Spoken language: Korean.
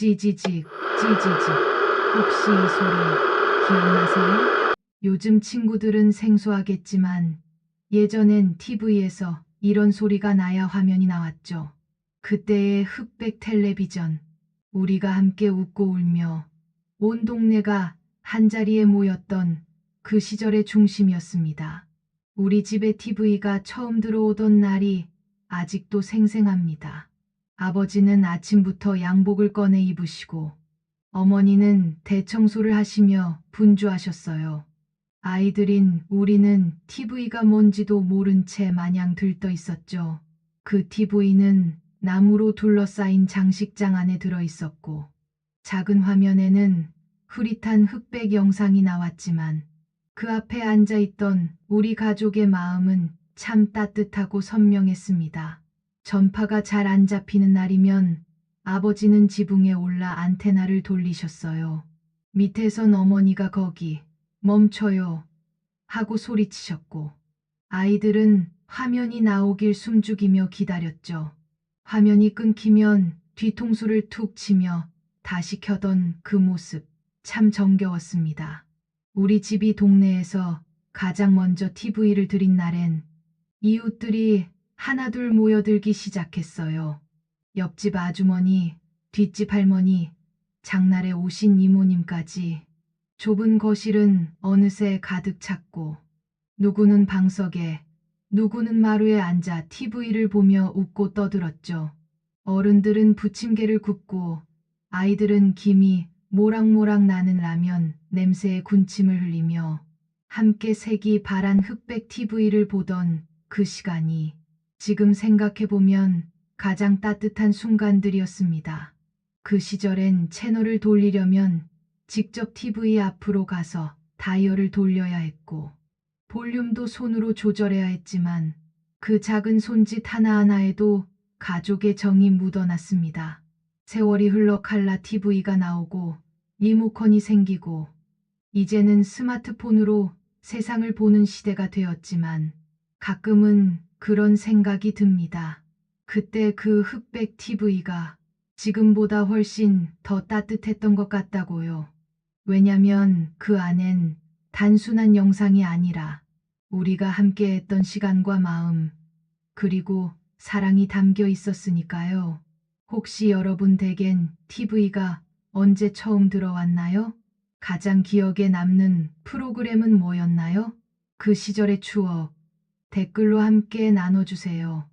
찌지직, 찌지직. 혹시 이 소리 기억나세요? 요즘 친구들은 생소하겠지만 예전엔 TV에서 이런 소리가 나야 화면이 나왔죠. 그때의 흑백 텔레비전. 우리가 함께 웃고 울며 온 동네가 한자리에 모였던 그 시절의 중심이었습니다. 우리 집에 TV가 처음 들어오던 날이 아직도 생생합니다. 아버지는 아침부터 양복을 꺼내 입으시고 어머니는 대청소를 하시며 분주하셨어요. 아이들인 우리는 TV가 뭔지도 모른 채 마냥 들떠 있었죠. 그 TV는 나무로 둘러싸인 장식장 안에 들어 있었고, 작은 화면에는 흐릿한 흑백 영상이 나왔지만, 그 앞에 앉아 있던 우리 가족의 마음은 참 따뜻하고 선명했습니다. 전파가 잘 안 잡히는 날이면 아버지는 지붕에 올라 안테나를 돌리셨어요. 밑에선 어머니가 거기 멈춰요 하고 소리치셨고 아이들은 화면이 나오길 숨죽이며 기다렸죠. 화면이 끊기면 뒤통수를 툭 치며 다시 켜던 그 모습 참 정겨웠습니다. 우리 집이 동네에서 가장 먼저 TV를 들인 날엔 이웃들이 하나둘 모여들기 시작했어요. 옆집 아주머니, 뒷집 할머니, 장날에 오신 이모님까지 좁은 거실은 어느새 가득 찼고 누구는 방석에 누구는 마루에 앉아 TV를 보며 웃고 떠들었죠. 어른들은 부침개를 굽고 아이들은 김이 모락모락 나는 라면 냄새에 군침을 흘리며 함께 색이 바란 흑백 TV를 보던 그 시간이 지금 생각해보면 가장 따뜻한 순간들이었습니다. 그 시절엔 채널을 돌리려면 직접 TV 앞으로 가서 다이얼을 돌려야 했고 볼륨도 손으로 조절해야 했지만 그 작은 손짓 하나하나에도 가족의 정이 묻어났습니다. 세월이 흘러 칼라 TV가 나오고 리모컨이 생기고 이제는 스마트폰으로 세상을 보는 시대가 되었지만 가끔은 그런 생각이 듭니다. 그때 그 흑백 TV가 지금보다 훨씬 더 따뜻했던 것 같다고요. 왜냐면 그 안엔 단순한 영상이 아니라 우리가 함께 했던 시간과 마음, 그리고 사랑이 담겨 있었으니까요. 혹시 여러분 댁엔 TV가 언제 처음 들어왔나요? 가장 기억에 남는 프로그램은 뭐였나요? 그 시절의 추억 댓글로 함께 나눠주세요.